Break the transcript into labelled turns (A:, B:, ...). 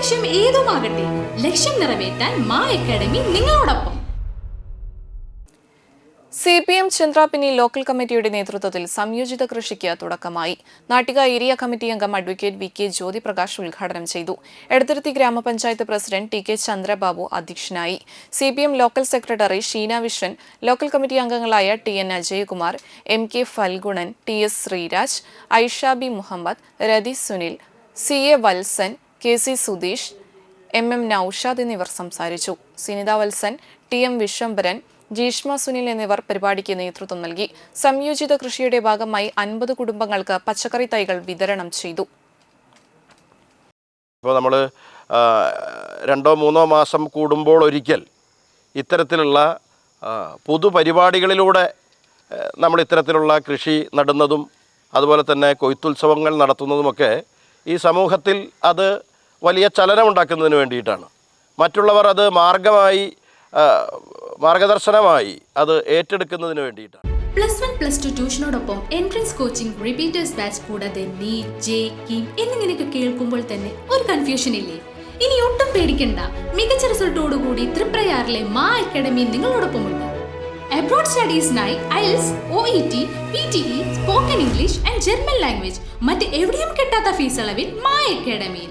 A: ലക്ഷ്യം ഏതുമാകട്ടെ ലക്ഷ്യം നിറവേറ്റാൻ മാ അക്കാഡമി നിങ്ങളോടൊപ്പം.
B: C P M Chandrapini local കമ്മിറ്റിയുടെ നേതൃത്വത്തിൽ സംയോജിത കൃഷിക്ക് തുടക്കമായി. നാട്ടിക ഏരിയ കമ്മിറ്റി അംഗം അഡ്വക്കേറ്റ് വി കെ ജ്യോതിപ്രകാശ് ഉദ്ഘാടനം ചെയ്തു. എടത്തിരുത്തി ഗ്രാമപഞ്ചായത്ത് പ്രസിഡന്റ് ടി കെ ചന്ദ്രബാബു അധ്യക്ഷനായി. C P M local secretary Sheena Viswan local committee അംഗങ്ങളായ T N Ajayakumar M K Phalgunan T S Sreeraj Aishabi Muhammad Rathi Sunil C A Valsan K C Sudheesh M M Noushad എന്നിവർ സംസാരിച്ചു. Sinitha Valsan T M Viswambharan Jeeshma Sunil എന്നിവർ പരിപാടിക്ക് നേതൃത്വം നൽകി. സംയോജിത കൃഷിയുടെ ഭാഗമായി അൻപത് കുടുംബങ്ങൾക്ക് പച്ചക്കറി തൈകൾ വിതരണം ചെയ്തു.
C: ഇപ്പോൾ നമ്മൾ രണ്ടോ മൂന്നോ മാസം കൂടുമ്പോൾ ഒരിക്കൽ ഇത്തരത്തിലുള്ള പൊതുപരിപാടികളിലൂടെ നമ്മൾ ഇത്തരത്തിലുള്ള കൃഷി നടുന്നതും അതുപോലെ തന്നെ കൊയ്ത്തുത്സവങ്ങൾ നടത്തുന്നതുമൊക്കെ ഈ സമൂഹത്തിൽ അത് വലിയ ചലനമുണ്ടാക്കുന്നതിന് വേണ്ടിയിട്ടാണ്. മറ്റുള്ളവർ അത് മാർഗമായി മാർഗദർശനമായി അത് ഏറ്റെടുക്കുന്നതിന് വേണ്ടിയിട്ടാണ്.
A: പ്ലസ് വൺ പ്ലസ് ടു ട്യൂഷനോടൊപ്പം എൻട്രൻസ് കോച്ചിംഗ് റിപ്പീറ്റേഴ്സ് ബാച്ച് കൂടാതെ നീറ്റ് ജെ കീം എന്നിങ്ങനെയൊക്കെ കേൾക്കുമ്പോൾ തന്നെ ഒരു കൺഫ്യൂഷൻ ഇല്ലേ? ഇനി ഒട്ടും പേടിക്കണ്ട. മികച്ച റിസൾട്ടോടുകൂടി തൃപ്രയാറിലെ മാ അക്കാഡമി നിങ്ങളോടൊപ്പമുണ്ട്. Abroad സ്റ്റഡീസിനായി IELTS O E T P T E spoken English and German language മറ്റ് എവിടെയും കിട്ടാത്ത ഫീസ് അളവിൽ മാ അക്കാഡമിയിൽ